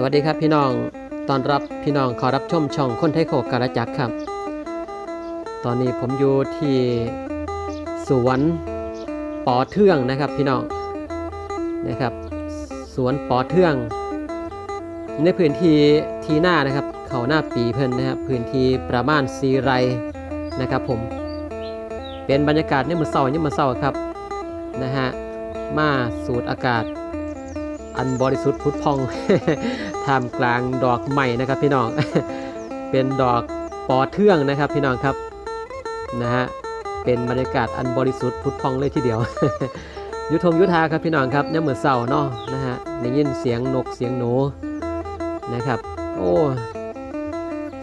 สวัสดีครับพี่น้องตอนรับพี่น้องขอรับชมช่องคนไทยโขกการจักครับ ตอนนี้ผมอยู่ที่สวนปอเทืองนะครับพี่น้องนะครับ สวนปอเทือง ในพื้นที่ทีหน้านะครับ เขาหน้าปีเพิ่นนะครับพื้นที่ประมาณสีไรนะครับ ผม เป็นบรรยากาศเนี่ยมมือเศร้าเนี่ยมมือเศร้าครับนะฮะมาสูดอากาศ อันบริสุทธิ์พุทธพองท่ามกลางดอกใหม่นะครับพี่น้อง เป็นดอกปอเทืองนะครับพี่น้องครับนะฮะเป็นบรรยากาศอันบริสุทธิ์พุทธพองเลยทีเดียว ยุทธงยุทธาครับพี่น้องครับเนี่ยามมือนเศร้าเนาะนะฮะได้ยินเสียงนกเสียงหนูนะครับ โอ้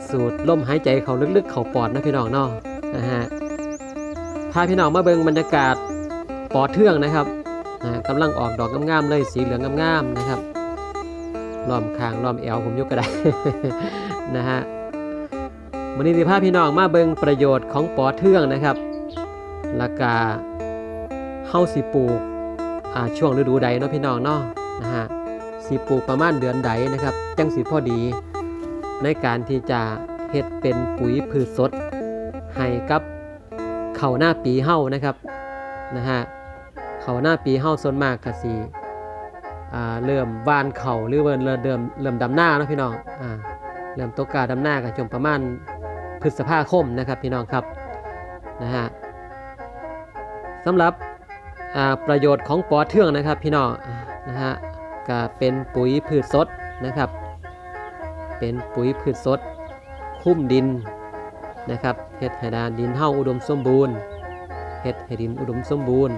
สูดลมหายใจเขาลึกๆ เขาปอดนะพี่น้องเนาะนะฮะพาพี่น้องมาเบิ่งบรรยากาศปอเทืองนะครับ นะกำลังออกดอกงามๆเลยสีเหลืองงามๆนะครับล้อมคางล้อมแอวผมยกก็ไดนะฮะวันนี้สิพาพพี่น้องมาเบิงประโยชน์ของปอเทืองนะครับแล้วก็เฮาสิปลูกช่วงฤดูใดเนาะพี่น้องเนาะนะฮะสิปลูกประมาณเดือนใดนะครับ จังสิพอดี ในการที่จะเฮ็ดเป็นปุ๋ยพืชสดให้กับเข่าหน้าปีเฮานะครับนะฮะ เขาหน้าปีเฮาส่วนมากกสิเริ่มวานเขาหรือว่าเริ่มเริ่มเริ่มดำหน้านะพี่น้องอเริ่มตกกาดำหน้าก็ช่วงประมาณพฤษภาคมนะครับพี่น้องครับนะฮะสำหรับประโยชน์ของปอเทืองนะครับพี่น้องนะฮะก็เป็นปุ๋ยพืชสดนะครับ เป็นปุ๋ยพืชสด คุ้มดินนะครับเฮ็ดให้ดานดินเฮาอุดมสมบูรณ์เฮ็ดให้ดินอุดมสมบูรณ์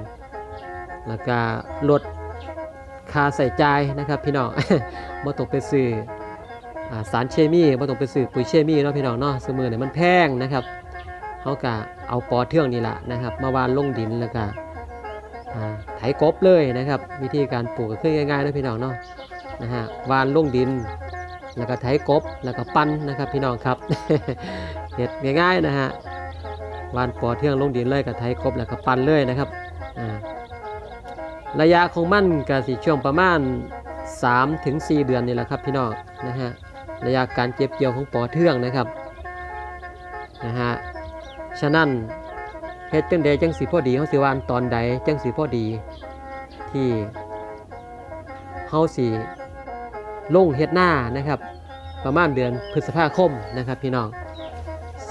แล้วก็ลดค่าใส่ใจนะครับพี่น้องบ่ต้องไปซื้ออสารเคมีบ่ต้องไปซื้อปุ๋ยเคมีเนาะพี่น้องเนาะสมือเนี่ยมันแพงนะครับเฮาก็เอาปอเทืองนี่แหละนะครับ มาวานลงดินแล้วก็ไถกบเลยนะครับ วิธีการปลูกก็คือง่ายๆนะพี่น้องเนาะนะฮะวานลงดิน แล้วก็ไถกบแล้วก็ปั้นนะครับพี่น้องครับเห็ดง่ายๆนะฮะวานปอเทืองลงดินเลยกับไถกบแล้วก็ปั้นเลยนะครับอ่า ระยะของมันก็สิช่วงประมาณ3ถึง4เดือนนี่แหละครับพี่น้องนะฮะระยะการเก็บเกี่ยวของปอเทืองนะครับนะฮะฉะนั้นเฮ็ดจังใดจังสิพอดีเฮาสิวานตอนใดจังสิพอดีที่เฮาสิลงเฮ็ดหน้านะครับประมาณเดือนพฤษภาคมนะครับพี่น้อง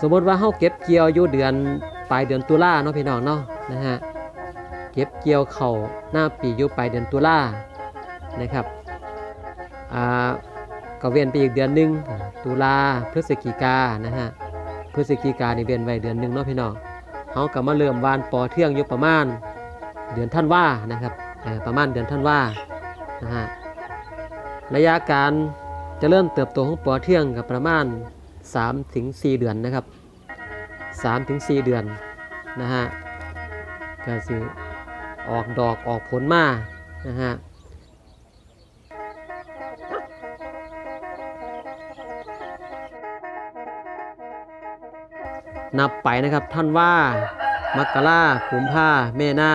สมมติว่าเฮาเก็บเกี่ยวอยู่เดือนปลายเดือนตุลาเนาะพี่น้องเนาะนะฮะ เก็บเกี่ยวเข่าหน้าปีอยู่ปลายเดือนตุลานะครับอ่าก็เว้นไปอีกเดือนหนึงอ่าตุลาพฤศจิกานะฮะพฤศจิกานี่เว้นไว้เดือนหนึ่งเนาะพี่น้องเฮาก็มาเริ่มวานปอเทืองอยู่ประมาณเดือนธันว่านะครับประมาณเดือนธันว่านะฮะระยะการเจะเริ่มเติบโตของปอเทืองกับประมาณ3ถึง4เดือนนะครับ3ถึง4เดือนนะฮะก็สิอ ออกดอกออกผลมานะฮะนับไปนะครับท่านว่า มักรากุมภาเมนา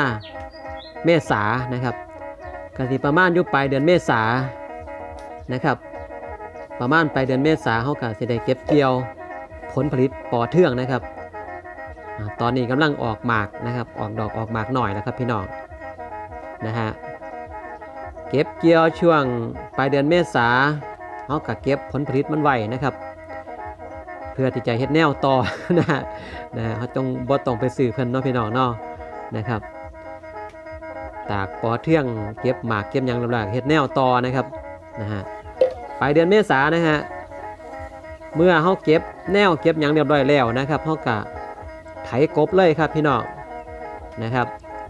เมษานะครับกสิประมาณอยู่ปเดือนเมษานะครับ ประมาณไปเดือนเมษาเขาก็จะได้เก็บเกี่ยวผลผลิตปอเทืองนะครับ ตอนนี้กำลังออกหมากนะครับ ออกดอกออกหมากหน่อยแล้วครับพี่น้อง นะฮะเก็บเกี่ยวช่วงปลายเดือนเมษาเขาก็เก็บผลผลิตมันไว้นะครับ เพื่อที่จะเฮ็ดแนวต่อนะฮะนะฮะเขาต้องบ่ต้องไปซื้อเพิ่นเนาะพี่น้องเนาะนะครับ ตากปอเทืองเก็บหมากเก็บยังลำบากเฮ็ดแนวต่อนะครับนะฮะปลายเดือนเมษานะฮะเมื่อเขาเก็บแนวเก็บยังเรียบร้อยแล้วนะครับเขากะไถกบเลยครับพี่น้องนะครับ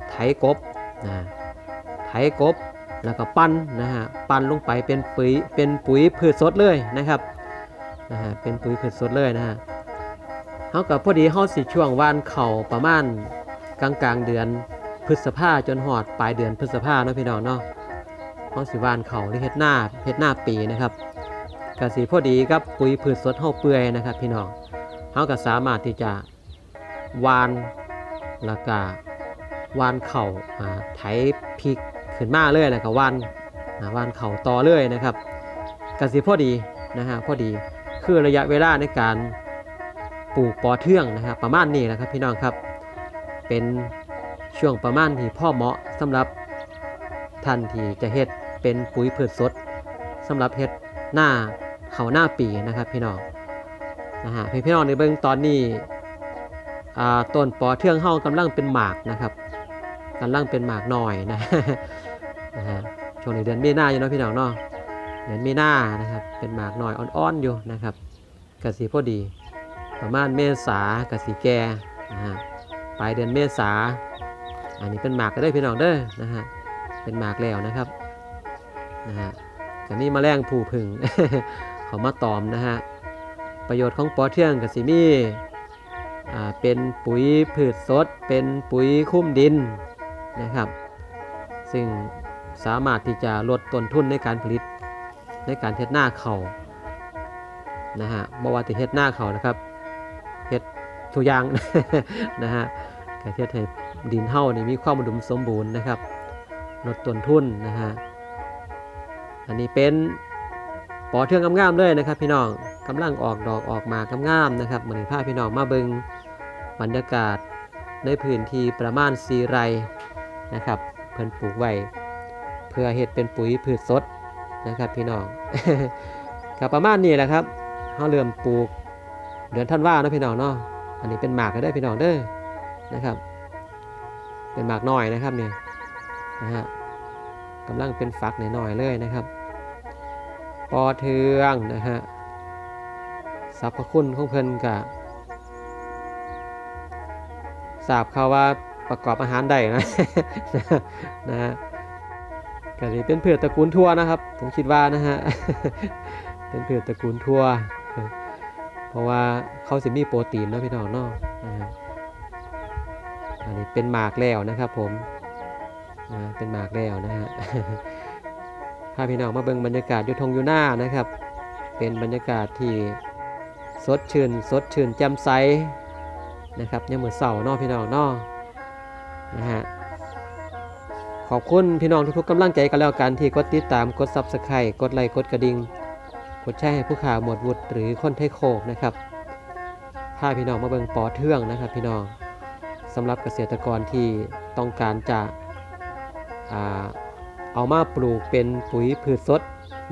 ไถกบนะ ไถกบ แล้วก็ปั้นนะฮะปั้นลงไปเป็นปุ๋ยเป็นปุ๋ยพืชสดเลยนะครับนะฮะเป็นปุ๋ยพืชสดเลยนะฮะเขากับพอดีเขาสิช่วงวานเข่าประมาณกลางกลางเดือนพฤษภาจนหอดปลายเดือนพฤษภาเนาะพี่น้องเนาะเฮาสิวานเข่าหรือเฮ็ดหน้าเฮ็ดหน้าปีนะครับก็สิพอดีกับปุ๋ยพืชสดเฮาเปื่อยนะครับ พี่น้องเฮาก็สามารถที่จะวานแล้วก็วานเข่าอ่าไถพริก ขึ้นมาเลยแล้วก็วานวานเข่าต่อเลยนะครับกสิพอดีนะฮะพอดีคือระยะเวลาในการปลูกปอเทืองนะครับประมาณนี้นะครับพี่น้องครับเป็นช่วงประมาณที่พ่อเหมาะสำหรับท่านที่จะเฮ็ดเป็นปุ๋ยพืชสดสำหรับเฮ็ดหน้าเขาหน้าปีนะครับพี่น้องนะฮะพี่พี่น้องในเบื้องตอนนี้อ่ต้นปอเทืองเฮากำลังเป็นหมากนะครับกำลังเป็นหมากหน่อยนะ นะฮะช่วงนี้เดือนมีนาอยู่เนาะพี่น้องเนาะเดือนมีนานะครับ เป็นหมากหน่อยอ่อนๆอยู่นะครับกสีพอดี ประมาณเมษากสีแก่นะฮะปลายเดือนเมษาอันนี้เป็นหมากก็ได้พี่น้องเด้อนะฮะเป็นหมากแล้วนะครับนะฮะก็มีแมลงผู้ผึ่งเขามาตอมนะฮะประโยชน์ของปอเทืองกับสีมี่เป็นปุ๋ยพืชสด เป็นปุ๋ยคุ้มดินนะครับ ซึ่ง สามารถที่จะลดต้นทุนในการผลิตในการเฮ็ดหน้าเขานะฮะบ่ว่าจะเฮ็ดหน้าเขานะครับเฮ็ดทุกอย่างนะฮะก็เฮ็ดให้ดินเฮานี่มีความอุดมสมบูรณ์นะครับ ลดต้นทุนนะฮะอันนี้เป็นปอเทืองงามๆเลยนะครับ พี่น้องกำลังออกดอกออกมากงามๆนะครับมือนี้พาพี่น้องมาเบิงบรรยากาศในพื้นที่ประมาณ4ไร่นะครับ เพิ่นปลูกไว้ เพื่อเฮ็ดเป็นปุ๋ยพืชสดนะครับพี่น้องก็ประมาณนี้แหละครับเฮาเริ่มปลูกเดือนธันวาเนาะพี่น้องเนาะอันนี้เป็นหมากก็ได้พี่น้องเด้อนะครับ เป็นหมากน้อยนะครับเนี่ยนะฮะกำลังเป็นฝักหน่อยๆเลยนะครับ ปอเทืองนะฮะสรรพคุณของเพิ่นกะทราบเขาวว่าประกอบอาหารได้นะนะ ก็นี่เป็นเผือกตระกูลทั่วนะครับ ผมคิดว่านะฮะ เป็นเผือกตระกูลทั่ว เพราะว่าเขาสิมีโปรตีนเนาะพี่น้องเนาะอันนี้เป็นหมากแล้วนะครับผมนะเป็นหมากแล้วนะฮะพาพี่น้องมาเบิ่งบรรยากาศอยู่ทงอยู่หน้านะครับ เป็นบรรยากาศที่สดชื่นสดชื่นแจ่มใสนะครับยังเหมือนเสาเนอพี่น้องเนอนะฮะ ขอบคุณพี่น้องทุกๆกำลังใจกันแล้วกันที่กดติดตามกด Subscribe กดไลค์กดกระดิ่งกดแชร์ให้ผู้ข่าวหมวดวุฒิหรือคนไทยโคกนะครับพาพี่น้องมาเบิ่งปอเทืองนะครับพี่น้องสำหรับเกษตรกรที่ต้องการจะเอามาปลูกเป็นปุ๋ยพืชสด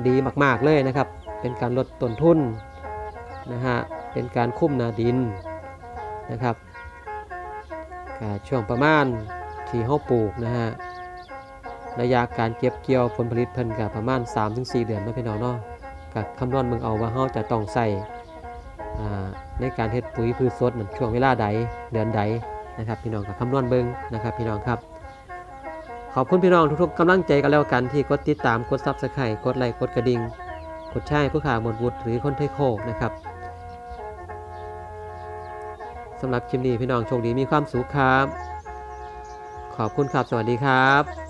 ดีมาก ๆเลยนะครับ เป็นการลดต้นทุนนะฮะเป็นการคุ้มนาดินนะครับช่วงประมาณที่เขาปลูกนะฮะ ระยะการเก็บเกี่ยวผลผลิตเพิ่นกับประมาณ 3-4 เดือนเนาะพี่น้องเนาะกับคำนวณมึงเอาว่าเขาจะต้องใส่ในการเฮ็ดปุ๋ยพืชสดนั่นช่วงเวลาใดเดือนใดนะครับ พี่น้องกับคำนวณเบิ่งนะครับ พี่น้องครับ ขอบคุณพี่น้องทุกๆกำลังใจกันแล้วกันที่กดติดตามกดซับสไครต์กดไลค์กดกระดิ่งกดแชร์ผู้ข่าวหมดวุฒิหรือคนไทยโคกนะครับสำหรับคลิปนี้พี่น้องโชคดีมีความสุขครับ ขอบคุณครับ สวัสดีครับ